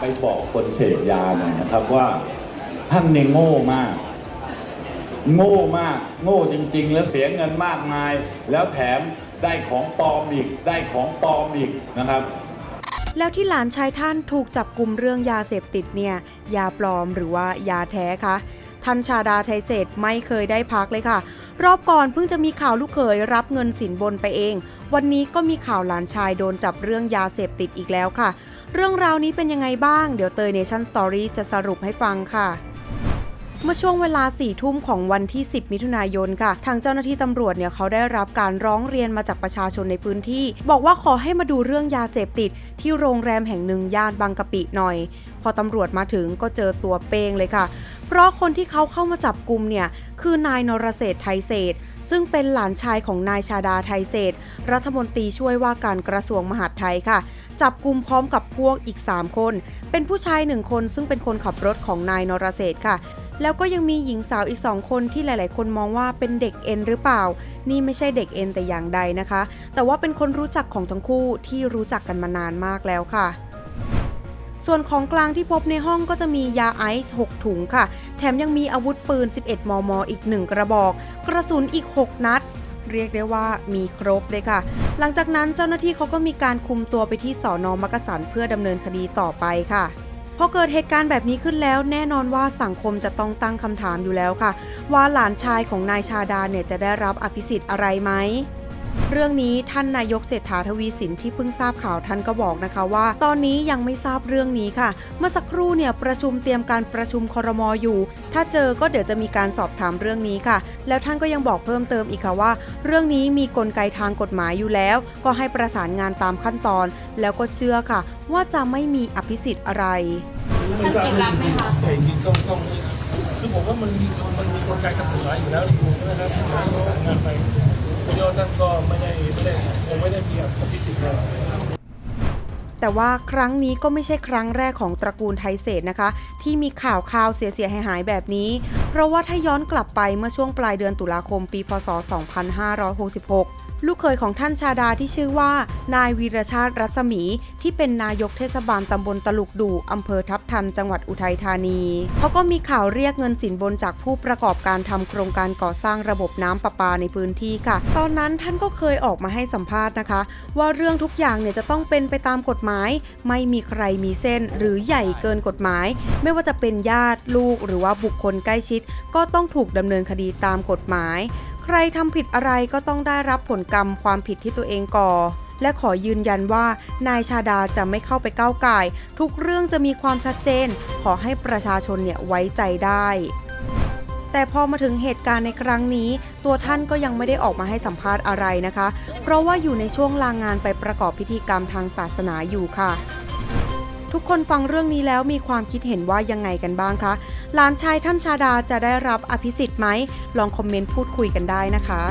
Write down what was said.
ไปบอกคนเสพยาหน่อยนะครับว่าท่านเนี่ยโง่มาก โง่มาก โง่จริง ๆ แล้วเสียเงินมากมาย แล้วแถมได้ของปลอมอีกได้ของปลอมอีกนะครับ แล้วที่หลานชายท่านถูกจับกลุ่มเรื่องยาเสพติดเนี่ย ยาปลอมหรือว่ายาแท้คะท่านชาดาไทยเศษไม่เคยได้พักเลยค่ะ รอบก่อนเพิ่งจะมีข่าวลูกเขยรับเงินสินบนไปเอง วันนี้ก็มีข่าวหลานชายโดนจับเรื่องยาเสพติดอีกแล้วค่ะ เรื่องราวนี้เป็นยังไงบ้าง เดี๋ยวเตยเนชั่นสตอรี่จะสรุปให้ฟังค่ะ เมื่อช่วงเวลา4ี่ทุ่มของวันที่ 10 มิถุนายนค่ะ ทางเจ้าหน้าที่ตำรวจเนี่ยเขาได้รับการร้องเรียนมาจากประชาชนในพื้นที่ บอกว่าขอให้มาดูเรื่องยาเสพติด ที่โรงแรมแห่งหนึ่งย่านบางกะปิหน่อย พอตำรวจมาถึงก็เจอตัวเป้งเลยค่ะ เพราะคนที่เขาเข้ามาจับกลุ่มเนี่ยคือนายนรเศรษฐไทยเศรษฐซึ่งเป็นหลานชายของนายชาดาไทยเศรษฐรัฐมนตรีช่วยว่าการกระทรวงมหาดไทยค่ะ จับกลุ่มพร้อมกับพวกอีก 3 คน เป็นผู้ชายหนึ่งคนซึ่งเป็นคนขับรถของนายนรเศรษฐ์ค่ะ แล้วก็ยังมีหญิงสาวอีกสองคนที่หลาย ๆ คนมองว่าเป็นเด็กเอ็นหรือเปล่า นี่ไม่ใช่เด็กเอ็นแต่อย่างใดนะคะ แต่ว่าเป็นคนรู้จักของทั้งคู่ที่รู้จักกันมานานมากแล้วค่ะส่วนของกลางที่พบในห้องก็จะมียาไอซ์ 6 ถุงค่ะ แถมยังมีอาวุธปืน 11 มม อีก 1 กระบอก กระสุนอีก 6 นัด เรียกได้ว่ามีครบเลยค่ะ หลังจากนั้นเจ้าหน้าที่เขาก็มีการคุมตัวไปที่สอนอมักกะสันเพื่อดำเนินคดีต่อไปค่ะพอเกิดเหตุการณ์แบบนี้ขึ้นแล้ว แน่นอนว่าสังคมจะต้องตั้งคำถามอยู่แล้วค่ะ ว่าหลานชายของนายชาดาเนี่ยจะได้รับอภิสิทธิ์อะไรไหม เรื่องนี้ท่านนายกเศรษฐาทวีสินที่เพิ่งทราบข่าวท่านก็บอกนะคะว่า ตอนนี้ยังไม่ทราบเรื่องนี้ค่ะ เมื่อสักครู่เนี่ยประชุมเตรียมการประชุมครมอยู่ ถ้าเจอก็เดี๋ยวจะมีการสอบถามเรื่องนี้ค่ะ แล้วท่านก็ยังบอกเพิ่มเติมอีกค่ะว่า เรื่องนี้มีกลไกทางกฎหมายอยู่แล้ว ก็ให้ประสานงานตามขั้นตอน แล้วก็เชื่อค่ะ ว่าจะไม่มีอภิสิทธิ์อะไรท่านกินรับไหมคะแต่จริงๆต้องต้องคือผมว่ามันมีมันมีกลไกทางกฎหมายอยู่แล้วอยู่นะครับ ก็ไม่ได้ไม่ได้คงไม่ได้มีอภิสิทธิ์เลยแต่ว่าครั้งนี้ก็ไม่ใช่ครั้งแรกของตระกูลไทยเศษนะคะ ที่มีข่าวข่าวเสียเสียหายหายแบบนี้เพราะว่าถ้าย้อนกลับไปเมื่อช่วงปลายเดือนตุลาคมปีพศ 2566 ลูกเคยของท่านชาดาที่ชื่อว่า นายวีรชาติรัศมี ที่เป็นนายกเทศบาลตำบลตลุกดูอำเภอทับทันจังหวัดอุทัยธานี เขาก็มีข่าวเรียกเงินสินบนจากผู้ประกอบการทำโครงการก่อสร้างระบบน้ำประปาในพื้นที่ค่ะ ตอนนั้นท่านก็เคยออกมาให้สัมภาษณ์นะคะ ว่าเรื่องทุกอย่างเนี่ยจะต้องเป็นไปตามกฎหมาย ไม่มีใครมีเส้นหรือใหญ่เกินกฎหมาย ไม่ว่าจะเป็นญาติลูกหรือว่าบุคคลใกล้ชิดก็ต้องถูกดำเนินคดีตามกฎหมาย ใครทำผิดอะไรก็ต้องได้รับผลกรรมความผิดที่ตัวเองก่อ และขอยืนยันว่า นายชาดาจะไม่เข้าไปก้าวไก่ทุกเรื่องจะมีความชัดเจน ขอให้ประชาชนเนี่ยไว้ใจได้แต่พอมาถึงเหตุการณ์ในครั้งนี้ ตัวท่านก็ยังไม่ได้ออกมาให้สัมภาษณ์อะไรนะคะ เพราะว่าอยู่ในช่วงลางงานไปประกอบพิธีกรรมทางศาสนาอยู่ค่ะ ทุกคนฟังเรื่องนี้แล้วมีความคิดเห็นว่ายังไงกันบ้างคะ หลานชายท่านชาดาจะได้รับอภิสิทธิ์ไหม ลองคอมเมนต์พูดคุยกันได้นะคะ